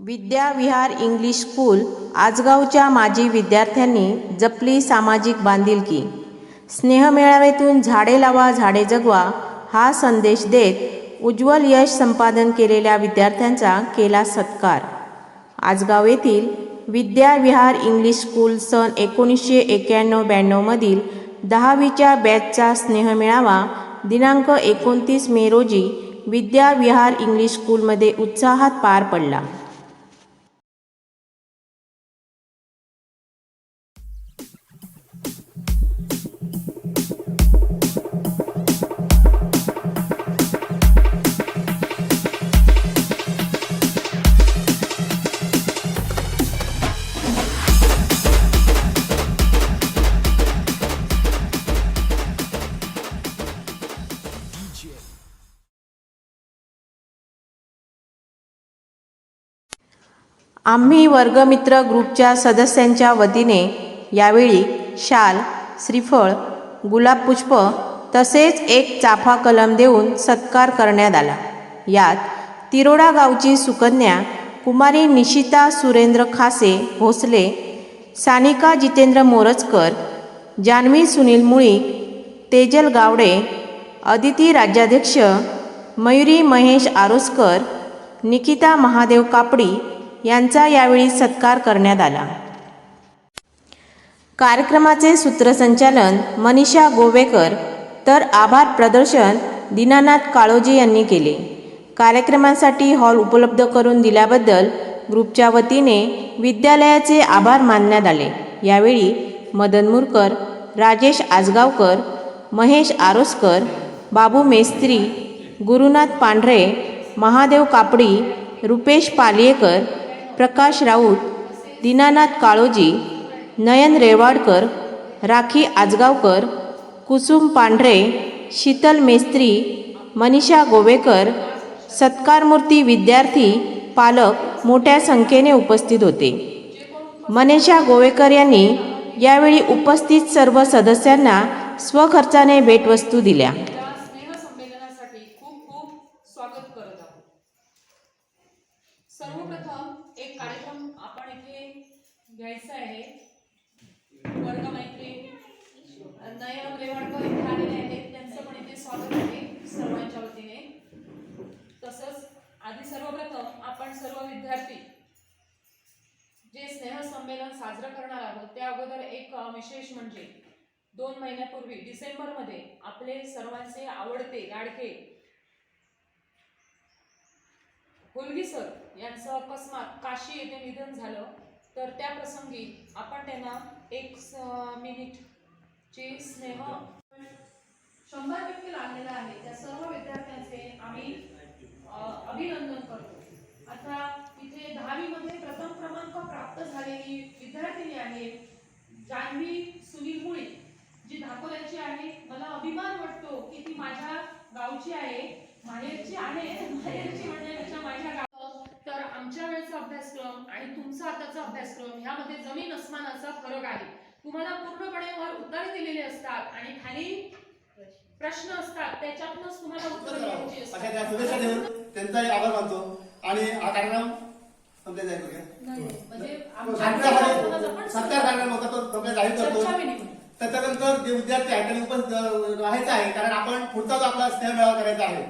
Vidya Vihar English school आजगावच्या माजी विद्यार्थ्यांनी जपली सामाजिक बांधिलकी. स्नेहमेळाव्यातून झाडे लावा झाडे जगवा हा संदेश देत उज्ज्वल यश संपादन केलेल्या विद्यार्थ्यांचा केला सत्कार. आजगाव येथील विद्या विहार इंग्लिश स्कूल सन एकोणीसशे एक्याण्णव ब्याण्णवमधील दहावीच्या बॅचचा स्नेहमेळावा दिनांक एकोणतीस मे रोजी विद्या विहार इंग्लिश स्कूलमध्ये उत्साहात पार पडला. आम्ही वर्गमित्र ग्रुपच्या सदस्यांच्या वतीने यावेळी शाल श्रीफळ गुलाबपुष्प तसेच एक चाफा कलम देऊन सत्कार करण्यात आला. यात तिरोडा गावची सुकन्या कुमारी निशिता सुरेंद्र खासे भोसले सानिका जितेंद्र मोरजकर जान्हवी सुनील मुळी तेजल गावडे अदिती राज्याध्यक्ष मयुरी महेश आरोसकर निकिता महादेव कापडी यांचा यावेळी सत्कार करण्यात आला. कार्यक्रमाचे सूत्रसंचालन मनीषा गोवेकर तर आभार प्रदर्शन दीनानाथ काळोजी यांनी केले. कार्यक्रमासाठी हॉल उपलब्ध करून दिल्याबद्दल ग्रुपच्या वतीने विद्यालयाचे आभार मानण्यात आले. यावेळी मदन मुरकर राजेश आजगावकर महेश आरोसकर बाबू मेस्त्री गुरुनाथ पांढरे महादेव कापडी रुपेश पालियेकर प्रकाश राऊत दीनानाथ काळोजी नयन रेवाडकर राखी आजगावकर कुसुम पांढरे शीतल मेस्त्री मनीषा गोवेकर सत्कारमूर्ती विद्यार्थी पालक मोठ्या संख्येने उपस्थित होते. मनीषा गोवेकर यांनी यावेळी उपस्थित सर्व सदस्यांना स्वखर्चाने भेटवस्तू दिल्या या स्नेहसंमेलनासाठी खूप खूप स्वागत करत आहोत सर्वप्रथम एक कार्यक्रम आपण इथे घ्यायचा आहे. वर्गमैत्री नयन रेवाडकर इथे आलेले आहेत. त्यांचं पण इथे स्वागत आहे सर्वांच्या वतीने. तसंच आधी सर्वप्रथम आपण सर्व विद्यार्थी जे स्नेहसंमेलन साजरं करणार आहोत त्या अगोदर एक विशेष म्हणजे दोन महिन्यापूर्वी डिसेंबरमध्ये आपले सर्वांचे आवडते लाडके हुलगी सर यांचं अकस्मात काशी येथे निधन झालं. तर त्या प्रसंगी आपण त्यांना एक मिनिट मिनिटची स्नेह शंभर टक्के लागलेला आहे. त्या सर्व विद्यार्थ्यांचे आम्ही अभिनंदन करतो. आता इथे दहावीमध्ये प्रथम क्रमांक प्राप्त झालेली विद्यार्थिनी आहे जान्हवी सुनील मुळे जी धाकोल्याची आहे. मला अभिमान वाटतो की ती माझ्या गावची आहे आहे. माहेरची म्हणण्यापेक्षा माझ्या गाव तर आमच्या वेळेचा अभ्यासक्रम आणि तुमचा आताचा अभ्यासक्रम ह्यामध्ये जमीन अस्मानाचा फरक आहे. तुम्हाला पूर्णपणे वर उत्तर दिलेले असतात आणि खाली प्रश्न असतात त्याच्यातूनच तुम्हाला उत्तर द्यायची असतात. त्यांचाही आभार मानतो. आणि हा कार्यक्रम जाईल म्हणजे सत्कार होता. तो जाहीर करतो. त्याच्यानंतर जे विद्यार्थी आहेत त्यांनी उपस्थित राहायचं आहे कारण आपण पुढचा जो आपला स्नेह मेळावा करायचा आहे